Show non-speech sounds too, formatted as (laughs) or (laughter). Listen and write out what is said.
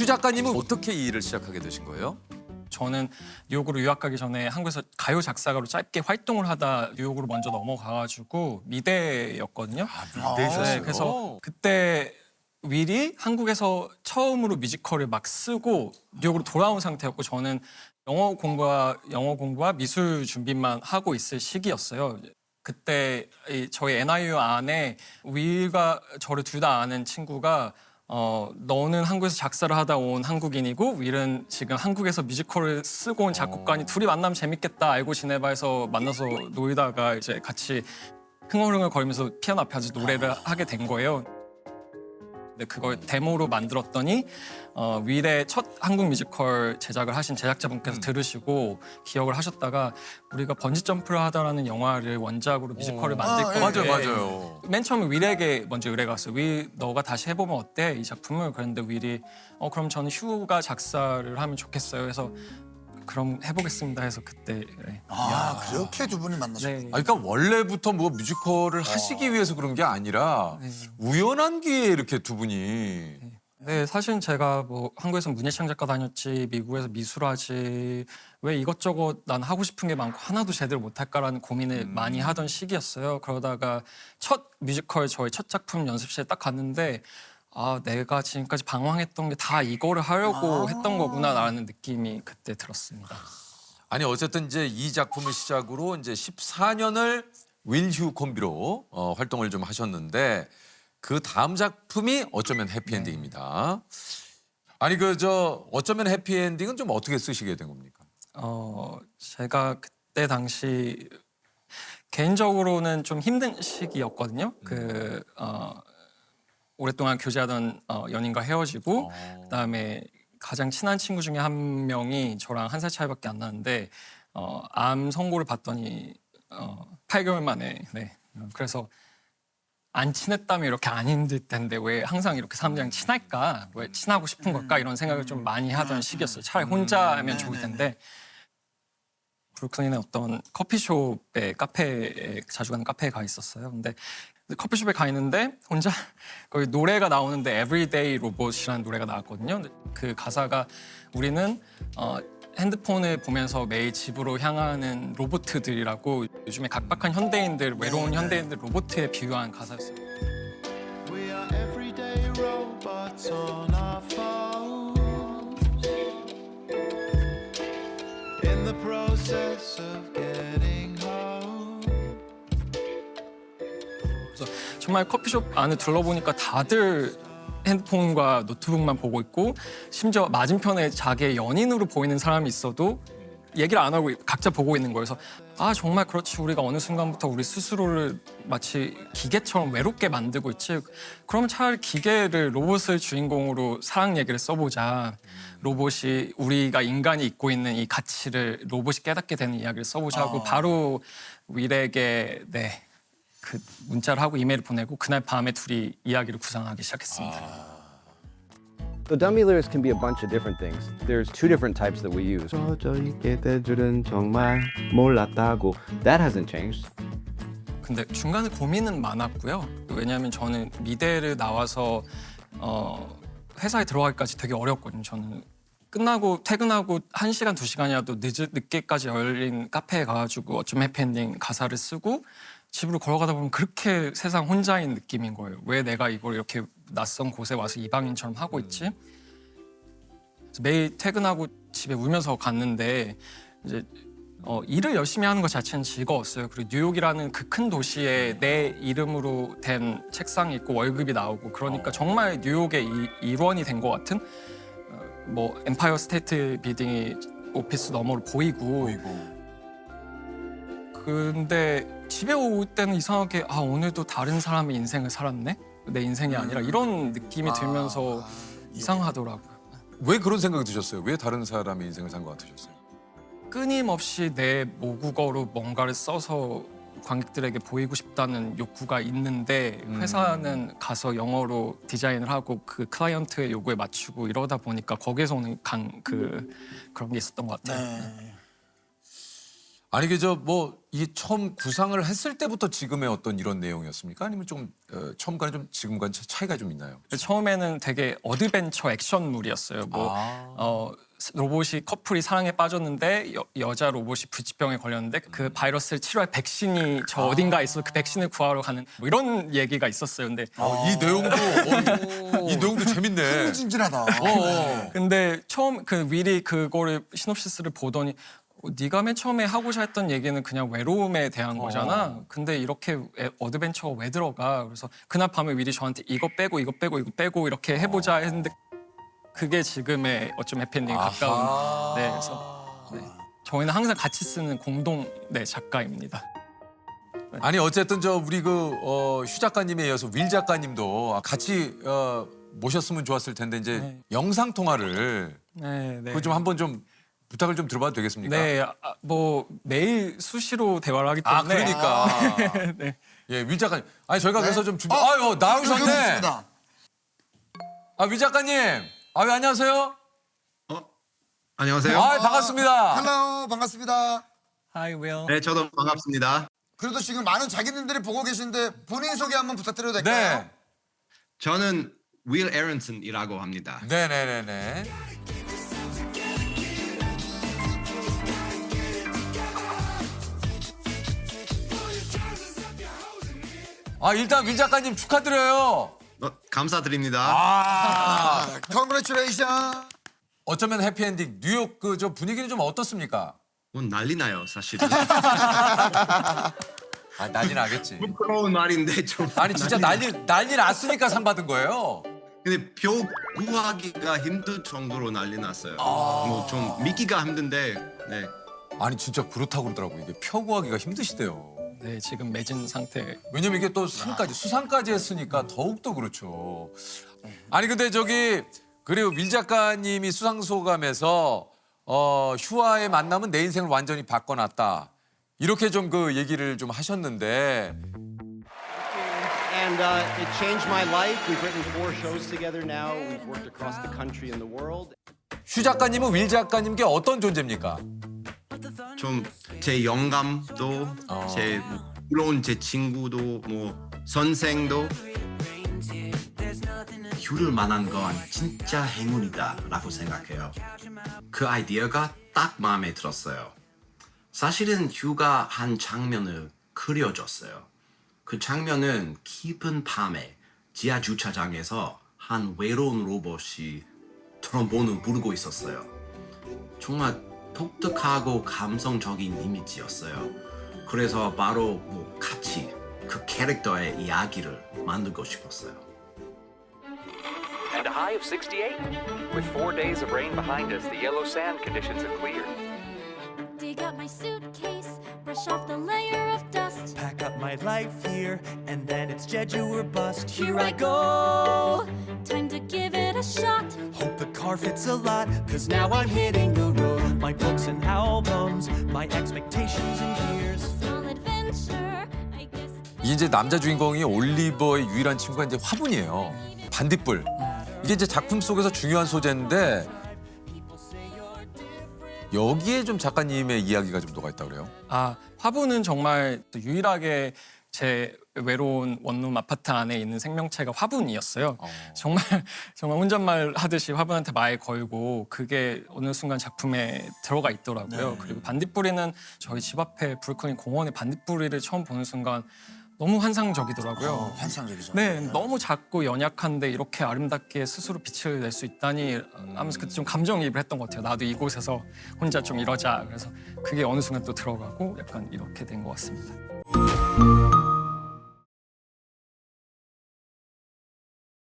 휴 작가님은 어떻게 이 일을 시작하게 되신 거예요? 저는 뉴욕으로 유학 가기 전에 한국에서 가요 작사가로 짧게 활동을 하다 뉴욕으로 먼저 넘어가가지고 미대였거든요. 네, 그래서 그때 윌이 한국에서 처음으로 뮤지컬을 막 쓰고 뉴욕으로 돌아온 상태였고 저는 영어 공부와 영어 공부와 미술 준비만 하고 있을 시기였어요. 그때 이 저희 NIU 안에 윌과 저를 둘 다 아는 친구가 어 너는 한국에서 작사를 하다 온 한국인이고 윌은 지금 한국에서 뮤지컬을 쓰고 온 작곡가니 둘이 만나면 재밌겠다 알고 지내봐 해서 만나서 놀다가 이제 같이 흥얼흥얼 거리면서 피아노 앞에 앉아 노래를 하게 된 거예요. 근데 그걸 데모로 만들었더니 어, 윌의 첫 한국 뮤지컬 제작을 하신 제작자분께서 들으시고 기억을 하셨다가 우리가 번지 점프를 하다라는 영화를 원작으로 뮤지컬을 만들. 건데 맞아요, 맞아요. 맨 처음에 윌에게 먼저 의뢰가 왔어요. 윌 너가 다시 해보면 어때 이 작품을 그랬는데 윌이 어 그럼 저는 휴가 작사를 하면 좋겠어요. 그래서 그럼 해보겠습니다 해서 그때 네. 아, 그렇게 두 분이 만나셨 네. 아, 그러니까 원래부터 뭐 뮤지컬을 하시기 위해서 그런 게 아니라 우연한 기회에 이렇게 두 분이. 네, 사실 제가 뭐 한국에서 문예창 작가 다녔지, 미국에서 미술하지, 왜 이것저것 난 하고 싶은 게 많고 하나도 제대로 못할까라는 고민을 많이 하던 시기였어요. 그러다가 첫 뮤지컬 저희 첫 작품 연습실에 딱 갔는데 아, 내가 지금까지 방황했던 게 다 이거를 하려고 했던 거구나라는 느낌이 그때 들었습니다. 아니 어쨌든 이제 이 작품을 시작으로 이제 14년을 윌휴 콤비로 어, 활동을 좀 하셨는데 그 다음 작품이 어쩌면 해피엔딩입니다. 아니 그 저 어쩌면 해피엔딩은 좀 어떻게 쓰시게 된 겁니까? 어, 제가 그때 당시 개인적으로는 좀 힘든 시기였거든요. 그 어, 오랫동안 교제하던 어, 연인과 헤어지고 그다음에 가장 친한 친구 중에 한 명이 저랑 한 살 차이밖에 안 나는데 어, 암 선고를 받더니 어, 8개월 만에 네. 어, 그래서 안 친했다면 이렇게 안 힘들 텐데 왜 항상 이렇게 사람들이랑 친할까? 왜 친하고 싶은 걸까? 이런 생각을 좀 많이 하던 시기였어요. 차라리 혼자 하면 좋을 텐데 브루클린의 어떤 커피숍에 카페에 자주 가는 카페에 가 있었어요. 근데 커피숍에 가 있는데 혼자 거기 노래가 나오는데 Everyday 로봇이라는 노래가 나왔거든요. 그 가사가 우리는 어, 핸드폰을 보면서 매일 집으로 향하는 로봇들이라고 요즘에 각박한 현대인들 외로운 현대인들 로봇에 비유한 가사였어요. We are 그래서 정말 커피숍 안에 둘러보니까 다들 핸드폰과 노트북만 보고 있고 심지어 맞은편에 자기의 연인으로 보이는 사람이 있어도 얘기를 안 하고 각자 보고 있는 거여서 아 정말 그렇지. 우리가 어느 순간부터 우리 스스로를 마치 기계처럼 외롭게 만들고 있지. 그러면 차라리 기계를 로봇을 주인공으로 사랑 얘기를 써보자. 로봇이 우리가 인간이 잊고 있는 이 가치를 로봇이 깨닫게 되는 이야기를 써보자 하고 바로 윌에게 네 그 문자를 하고 이메일을 보내고 그날 밤에 둘이 이야기를 구상하기 시작했습니다. So dummy lyrics can be a bunch of different things. There's two different types that we use. 젖어 있게 될 줄은 정말 몰랐다고. That hasn't changed. 근데 중간에 고민은 많았고요. 왜냐하면 저는 미대를 나와서 어, 회사에 들어가기까지 되게 어렵거든요. 저는 끝나고 퇴근하고 한 시간 두 시간이라도 늦 늦게까지 열린 카페에 가가지고 어쩜 해피엔딩 가사를 쓰고 집으로 걸어가다 보면 그렇게 세상 혼자인 느낌인 거예요. 왜 내가 이걸 이렇게 낯선 곳에 와서 이방인처럼 하고 있지? 그래서 매일 퇴근하고 집에 울면서 갔는데 이제 어, 일을 열심히 하는 것 자체는 즐거웠어요. 그리고 뉴욕이라는 그 큰 도시에 내 이름으로 된 책상이 있고 월급이 나오고 그러니까 정말 뉴욕의 이, 일원이 된 것 같은 어, 뭐 엠파이어 스테이트 빌딩이 오피스 너머로 보이고 근데 집에 올 때는 이상하게 아 오늘도 다른 사람의 인생을 살았네 내 인생이 아니라 이런 느낌이 들면서 이상하더라고요. 왜 그런 생각이 드셨어요? 왜 다른 사람의 인생을 산 것 같으셨어요? 끊임없이 내 모국어로 뭔가를 써서 관객들에게 보이고 싶다는 욕구가 있는데 회사는 가서 영어로 디자인을 하고 그 클라이언트의 요구에 맞추고 이러다 보니까 거기에서 오는 강 그 그런 게 있었던 것 같아요. 네. 아니 그저 뭐 이 처음 구상을 했을 때부터 지금의 어떤 이런 내용이었습니까? 아니면 좀 어, 처음과는 좀 지금과는 차- 차이가 좀 있나요? 처음에는 되게 어드벤처 액션물이었어요. 뭐 아. 어, 로봇이 커플이 사랑에 빠졌는데 여, 여자 로봇이 불치병에 걸렸는데 그 바이러스를 치료할 백신이 저 어딘가에 있어 그 백신을 구하러 가는 뭐 이런 얘기가 있었어요. 근데 어, 이 내용도 어, 이 내용도 재밌네. 흥미진진하다. 어, 어. 근데 처음 그 윌이 그거를 시놉시스를 보더니 어, 네가 맨 처음에 하고자 했던 얘기는 그냥 외로움에 대한 거잖아. 근데 이렇게 에- 어드벤처가 왜 들어가? 그래서 그날 밤에 윌이 저한테 이거 빼고 이거 빼고 이거 빼고 이렇게 해보자 했는데 그게 지금의 어쩜 해피엔딩 에 가까운. 아하. 네, 그래서 네. 저희는 항상 같이 쓰는 공동 네 작가입니다. 아니 어쨌든 저 우리 그 어, 휴 작가님에 이어서 윌 작가님도 같이 어, 모셨으면 좋았을 텐데 이제 네. 영상 통화를 네, 네. 그거 좀 한번 좀 부탁을 좀 들어봐도 되겠습니까? 네, 아, 뭐 매일 수시로 대화를 하기 아 때문에 그러니까 (laughs) 네. 예, 윌 작가님. 아니 저희가 네? 그래서 좀 준비. 어, 아유 나오셨네. 있습니다. 아 윌 작가님. 아 예, 안녕하세요. 어? 안녕하세요. 아 반갑습니다. 헬로 반갑습니다. Hi, Will. 네, 저도 반갑습니다. 그래도 지금 많은 자기님들이 보고 계신데 본인 소개 한번 부탁드려도 될까요? 네. 저는 윌 에런슨이라고 합니다. 네 네 네 네. 아 일단 윌 작가님 축하드려요. 어, 감사드립니다. 아 아, 컨그레츄레이션. 어쩌면 해피엔딩 뉴욕 그 저 분위기는 좀 어떻습니까? 뭐 난리 나요, 사실은. 아 난리 나겠지. 부끄러운 말인데 좀. 아니 진짜 난리 난리 났으니까 상 받은 거예요. 근데 표 구하기가 힘들 정도로 난리 났어요. 뭐 좀 믿기가 힘든데. 네. 아니 진짜 그렇다고 그러더라고 이게 표 구하기가 힘드시대요. 네, 지금 매진 상태. 왜냐면 이게 또 상까지 수상까지 했으니까 더욱 더 그렇죠. 아니 근데 저기 그리고 밀 작가님이 수상 소감에서 어, 휴와의 만남은 내 인생을 완전히 바꿔놨다. 이렇게 좀 그 얘기를 좀 하셨는데 And uh, it changed my life. We've written four shows together now. We've worked across the country and the world. 휴 작가님은 윌 작가님께 어떤 존재입니까? 좀 제 영감도 제 부러운 제 친구도 뭐 선생도 휴를 만난 건 진짜 행운이다라고 생각해요. 그 아이디어가 딱 마음에 들었어요. 사실은 휴가 한 장면을 그려줬어요. 그 장면은 깊은 밤에 지하 주차장에서 한 외로운 로봇이 트럼본을 부르고 있었어요. 정말 독특하고 감성적인 이미지였어요. 그래서 바로 뭐 같이 그 캐릭터의 이야기를 만들고 싶었어요. and a high of 68. With four days of rain behind us, the yellow sand conditions have cleared. Dig up my suitcase, brush off the layer of dust. Pack up my life here, and then it's Jeju or bust. Here I go. Time to give it a shot. Hope the car fits a lot, cause now I'm hitting the. My books and albums, my expectations and fears. Small adventure. I guess it's 이제 남자 주인공이 올리버의 유일한 친구가 이제 화분이에요. 반딧불. 이게 이제 작품 속에서 중요한 소재인데 여기에 좀 작가님의 이야기가 좀 녹아 있다 그래요. 아 화분은 정말 유일하게 제 외로운 원룸 아파트 안에 있는 생명체가 화분이었어요. 정말 (laughs) 정말 혼잣말 하듯이 화분한테 말 걸고 그게 어느 순간 작품에 들어가 있더라고요. 그리고 반딧불이는 저희 집 앞에 브루클린 공원에 반딧불이를 처음 보는 순간 너무 환상적이더라고요. 어, 환상적이죠. 네, 너무 작고 연약한데 이렇게 아름답게 스스로 빛을 낼 수 있다니 하면서 그때 좀 감정이입을 했던 것 같아요. 나도 이곳에서 혼자 좀 이러자. 그래서 그게 어느 순간 또 들어가고 약간 이렇게 된 것 같습니다.